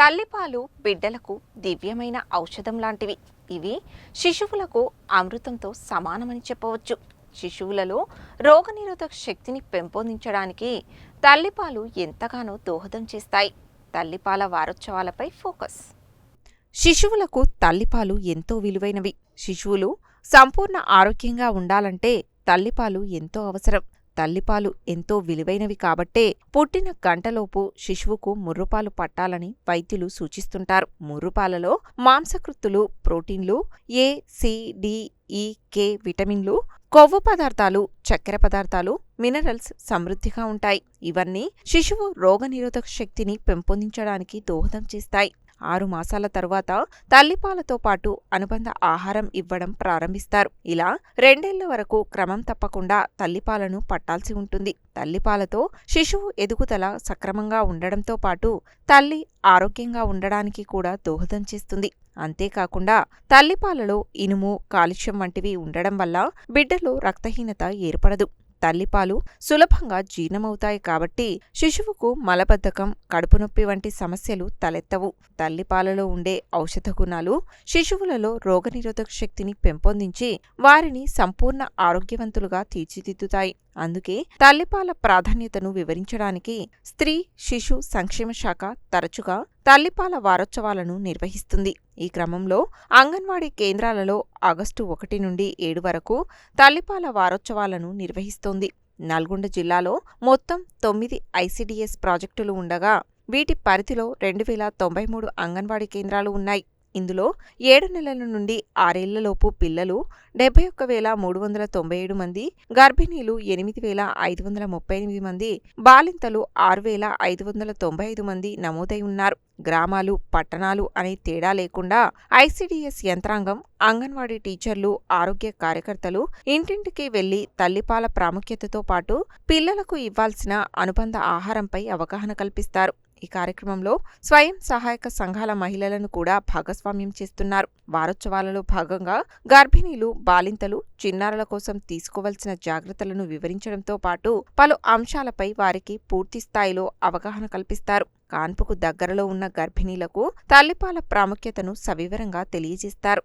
తల్లిపాలు బిడ్డలకు దివ్యమైన ఔషధం లాంటివి. ఇవి శిశువులకు అమృతంతో సమానమని చెప్పవచ్చు. శిశువులలో రోగనిరోధక శక్తిని పెంపొందించడానికి తల్లిపాలు ఎంతగానో దోహదం చేస్తాయి. తల్లిపాల వారోత్సవాలపై ఫోకస్. శిశువులకు తల్లిపాలు ఎంతో విలువైనవి. శిశువులు సంపూర్ణ ఆరోగ్యంగా ఉండాలంటే తల్లిపాలు ఎంతో అవసరం. తల్లిపాలు ఎంతో విలువైనవి కాబట్టే పుట్టిన గంటలోపు శిశువుకు ముర్రుపాలు పట్టాలని వైద్యులు సూచిస్తుంటారు. ముర్రుపాలలో మాంసకృత్తులు ప్రోటీన్లు ఏ సి డి ఈ కే విటమిన్లు కొవ్వు పదార్థాలు చక్కెర పదార్థాలు మినరల్స్ సమృద్ధిగా ఉంటాయి. ఇవన్నీ శిశువు రోగనిరోధక శక్తిని పెంపొందించడానికి దోహదం చేస్తాయి. ఆరు మాసాల తరువాత తల్లిపాలతో పాటు అనుబంధ ఆహారం ఇవ్వడం ప్రారంభిస్తారు. ఇలా రెండేళ్ళ వరకు క్రమం తప్పకుండా తల్లిపాలను పట్టాల్సి ఉంటుంది. తల్లిపాలతో శిశువు ఎదుగుదల సక్రమంగా ఉండడంతో పాటు తల్లి ఆరోగ్యంగా ఉండడానికి కూడా దోహదం చేస్తుంది. అంతేకాకుండా తల్లిపాలలో ఇనుము కాలుష్యం వంటివి ఉండడం వల్ల బిడ్డలో రక్తహీనత ఏర్పడదు. తల్లిపాలు సులభంగా జీర్ణమవుతాయి కాబట్టి శిశువుకు మలబద్ధకం కడుపు నొప్పి వంటి సమస్యలు తలెత్తవు. తల్లిపాలలో ఉండే ఔషధ గుణాలు శిశువులలో రోగనిరోధక శక్తిని పెంపొందించి వారిని సంపూర్ణ ఆరోగ్యవంతులుగా తీర్చిదిద్దుతాయి. అందుకే తల్లిపాల ప్రాధాన్యతను వివరించడానికి స్త్రీ శిశు సంక్షేమ శాఖ తరచుగా తల్లిపాల వారోత్సవాలను నిర్వహిస్తుంది. ఈ క్రమంలో అంగన్వాడీ కేంద్రాలలో ఆగస్టు ఒకటి నుండి ఏడు వరకు తల్లిపాల వారోత్సవాలను నిర్వహిస్తోంది. నల్గొండ జిల్లాలో మొత్తం తొమ్మిది ఐసిడిఎస్ ప్రాజెక్టులు ఉండగా వీటి పరిధిలో రెండు వేల తొంభై మూడు అంగన్వాడీ కేంద్రాలు ఉన్నాయి. ఇందులో ఏడు నెలల నుండి ఆరేళ్ళలోపు పిల్లలు డెబ్బై ఒక్క వేల మూడు వందల తొంభై ఏడు మంది గర్భిణీలు ఎనిమిది వేల ఐదు వందల ముప్పై ఎనిమిది మంది బాలింతలు ఆరు వేల ఐదు వందల తొంభై ఐదు మంది నమోదై ఉన్నారు. గ్రామాలు పట్టణాలు అనే తేడా లేకుండా ఐసీడీఎస్ యంత్రాంగం అంగన్వాడీ టీచర్లు ఆరోగ్య కార్యకర్తలు ఇంటింటికి వెళ్ళి తల్లిపాల ప్రాముఖ్యతతో పాటు పిల్లలకు ఇవ్వాల్సిన అనుబంధ ఆహారంపై అవగాహన కల్పిస్తారు. ఈ కార్యక్రమంలో స్వయం సహాయక సంఘాల మహిళలను కూడా భాగస్వామ్యం చేస్తున్నారు. వారోత్సవాలలో భాగంగా గర్భిణీలు బాలింతలు చిన్నారుల కోసం తీసుకోవలసిన జాగ్రత్తలను వివరించడంతో పాటు పలు అంశాలపై వారికి పూర్తి స్థాయిలో అవగాహన కల్పిస్తారు. కాన్పుకు దగ్గరలో ఉన్న గర్భిణీలకు తల్లిపాల ప్రాముఖ్యతను సవివరంగా తెలియజేస్తారు.